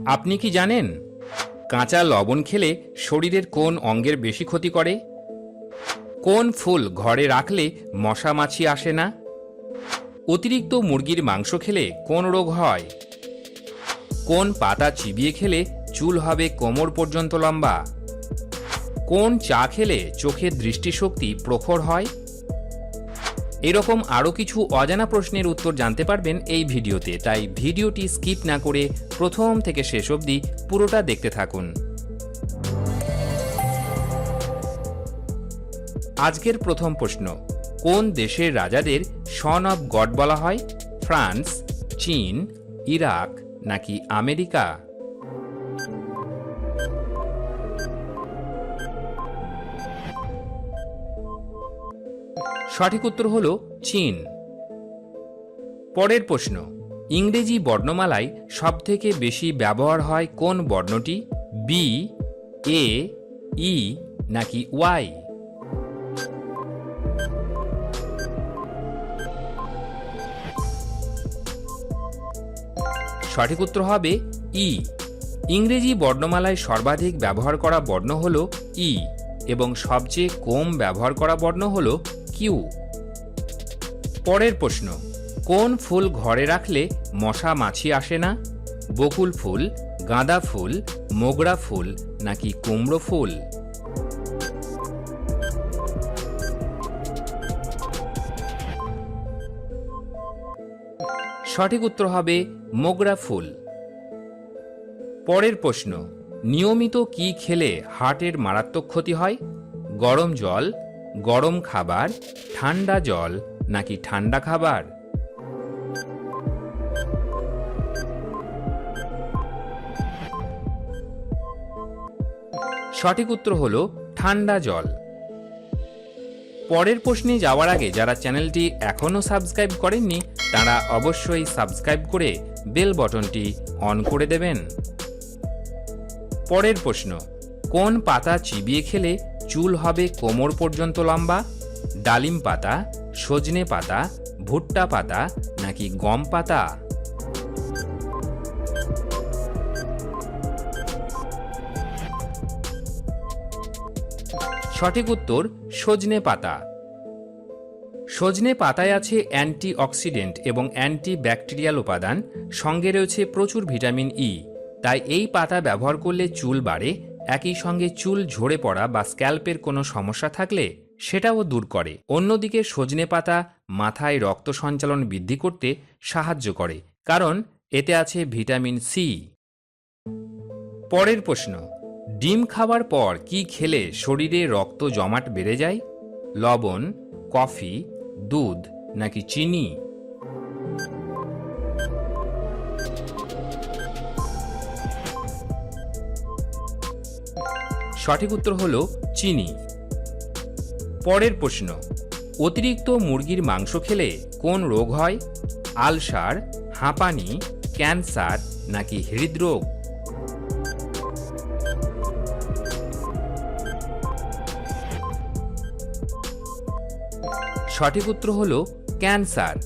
আপনি কি জানেন, কাঁচা লবণ খেলে শরীরের কোন অঙ্গের বেশি ক্ষতি করে? কোন ফুল ঘরে রাখলে মশা মাছি আসে না? অতিরিক্ত মুরগির মাংস খেলে কোন রোগ হয়? কোন পাতা চিবিয়ে খেলে চুল হবে কোমর পর্যন্ত লম্বা? কোন চা খেলে চোখের দৃষ্টিশক্তি প্রখর হয়? এরকম আরও কিছু অজানা প্রশ্নের উত্তর জানতে পারবেন এই ভিডিওতে, তাই ভিডিওটি স্কিপ না করে প্রথম থেকে শেষ অবধি পুরোটা দেখতে থাকুন। আজকের প্রথম প্রশ্ন, কোন দেশের রাজাদের সন অফ গড বলা হয়? ফ্রান্স, চীন, ইরাক নাকি আমেরিকা? সঠিক উত্তর হল চীন। পরের প্রশ্ন, ইংরেজি বর্ণমালায় সবথেকে বেশি ব্যবহার হয় কোন বর্ণটি? বি এ ই নাকি ওয়াই সঠিক উত্তর হবে ই ইংরেজি বর্ণমালায় সর্বাধিক ব্যবহার করা বর্ণ হল ই এবং সবচেয়ে কম ব্যবহার করা বর্ণ হল কিউ। পরের প্রশ্ন, কোন ফুল ঘরে রাখলে মশা মাছি আসে না? বকুল ফুল, গাঁদা ফুল, মোগরা ফুল নাকি কুমড়ো ফুল? সঠিক উত্তর হবে মোগরা ফুল। পরের প্রশ্ন, নিয়মিত কি খেলে হার্টের মারাত্মক ক্ষতি হয়? গরম জল গরম খাবার, ঠান্ডা জল নাকি ঠান্ডা খাবার? সঠিক উত্তর হল ঠান্ডা জল। পরের প্রশ্নে যাওয়ার আগে যারা চ্যানেলটি এখনও সাবস্ক্রাইব করেননি, তারা অবশ্যই সাবস্ক্রাইব করে বেল বটনটি অন করে দেবেন। পরের প্রশ্ন, কোন পাতা চিবিয়ে খেলে চুল হবে কোমর পর্যন্ত লম্বা, ডালিম পাতা, সজনে পাতা, ভুট্টা পাতা নাকি গম পাতা? সঠিক উত্তর, সজনে পাতা। সজনে পাতায় আছে অ্যান্টি অক্সিডেন্ট এবং অ্যান্টি ব্যাকটেরিয়াল উপাদান, সঙ্গে রয়েছে প্রচুর ভিটামিন ই তাই এই পাতা ব্যবহার করলে চুল বাড়ে একই সঙ্গে চুল ঝরে পড়া বা স্ক্যাল্পের কোনো সমস্যা থাকলে সেটাও দূর করে। অন্যদিকে সজনে পাতা মাথায় রক্ত সঞ্চালন বৃদ্ধি করতে সাহায্য করে, কারণ এতে আছে ভিটামিন সি। পরের প্রশ্ন, ডিম খাওয়ার পর কি খেলে শরীরে রক্ত জমাট বেড়ে যায়? লবণ, কফি, দুধ নাকি চিনি? সঠিক উত্তর হল চিনি। পরের প্রশ্ন, অতিরিক্ত মুরগির মাংস খেলে কোন রোগ হয়? আলসার, হাঁপানি, ক্যান্সার নাকি হৃদরোগ? সঠিক উত্তর হল ক্যান্সার।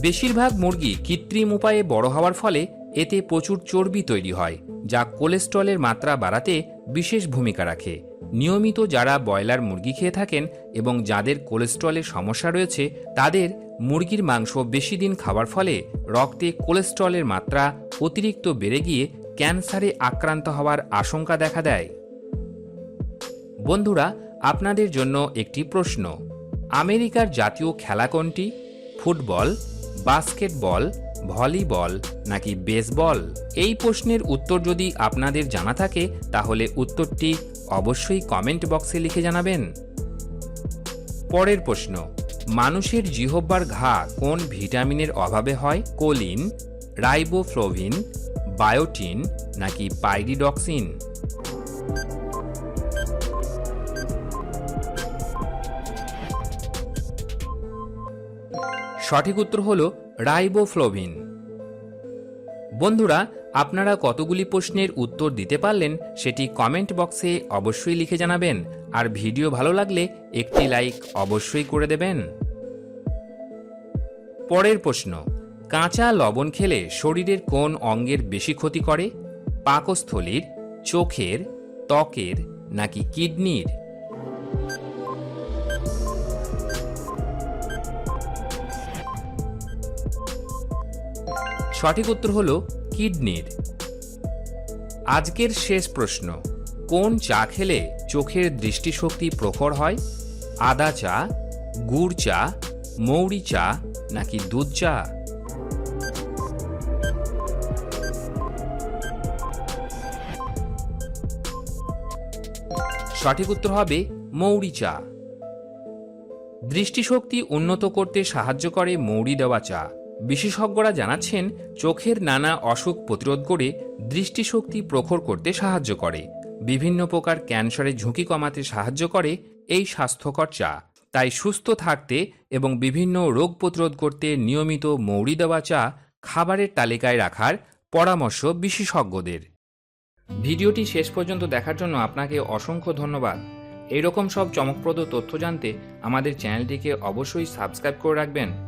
বেশিরভাগ মুরগি কৃত্রিম উপায়ে বড় হওয়ার ফলে এতে প্রচুর চর্বি তৈরি হয়। যা কোলেস্ট্রলের মাত্রা বাড়াতে বিশেষ ভূমিকা রাখে। নিয়মিত যারা ব্রয়লার মুরগি খেয়ে থাকেন এবং যাদের কোলেস্ট্রলের সমস্যা রয়েছে, তাদের মুরগির মাংস বেশি দিন খাওয়ার ফলে রক্তে কোলেস্ট্রলের মাত্রা অতিরিক্ত বেড়ে গিয়ে ক্যান্সারে আক্রান্ত হওয়ার আশঙ্কা দেখা দেয়। বন্ধুরা, আপনাদের জন্য একটি প্রশ্ন। আমেরিকার জাতীয় খেলা কোনটি? ফুটবল বাস্কেটবল, ভলিবল নাকি বেসবল? এই প্রশ্নের উত্তর যদি আপনাদের জানা থাকে, তাহলে উত্তরটি অবশ্যই কমেন্ট বক্সে লিখে জানাবেন। পরের প্রশ্ন, মানুষের জিহব্বার ঘা কোন ভিটামিনের অভাবে হয়? কোলিন, রাইবোফ্লোভিন, বায়োটিন নাকি পাইরিডক্সিন? সঠিক উত্তর হল রাইবোফ্লোভিন। বন্ধুরা, আপনারা কতগুলি প্রশ্নের উত্তর দিতে পারলেন সেটি কমেন্ট বক্সে অবশ্যই লিখে জানাবেন, আর ভিডিও ভালো লাগলে একটি লাইক অবশ্যই করে দেবেন। পরের প্রশ্ন, কাঁচা লবণ খেলে শরীরের কোন অঙ্গের বেশি ক্ষতি করে? পাকস্থলীর, চোখের, ত্বকের, নাকি কিডনির? সঠিক উত্তর হল কিডনির। আজকের শেষ প্রশ্ন, কোন চা খেলে চোখের দৃষ্টিশক্তি প্রখর হয়? আদা চা, গুড় চা, মৌরি চা নাকি দুধ চা? সঠিক উত্তর হবে মৌরি চা। দৃষ্টিশক্তি উন্নত করতে সাহায্য করে মৌরি দেওয়া চা। বিশেষজ্ঞরা জানাচ্ছেন, চোখের নানা অসুখ প্রতিরোধ করে দৃষ্টিশক্তি প্রখর করতে সাহায্য করে। বিভিন্ন প্রকার ক্যান্সারের ঝুঁকি কমাতে সাহায্য করে এই স্বাস্থ্যকর চা। তাই সুস্থ থাকতে এবং বিভিন্ন রোগ প্রতিরোধ করতে নিয়মিত মৌরি দেওয়া চা খাবারের তালিকায় রাখার পরামর্শ বিশেষজ্ঞদের। ভিডিওটি শেষ পর্যন্ত দেখার জন্য আপনাকে অসংখ্য ধন্যবাদ। এইরকম সব চমকপ্রদ তথ্য জানতে আমাদের চ্যানেলটিকে অবশ্যই সাবস্ক্রাইব করে রাখবেন।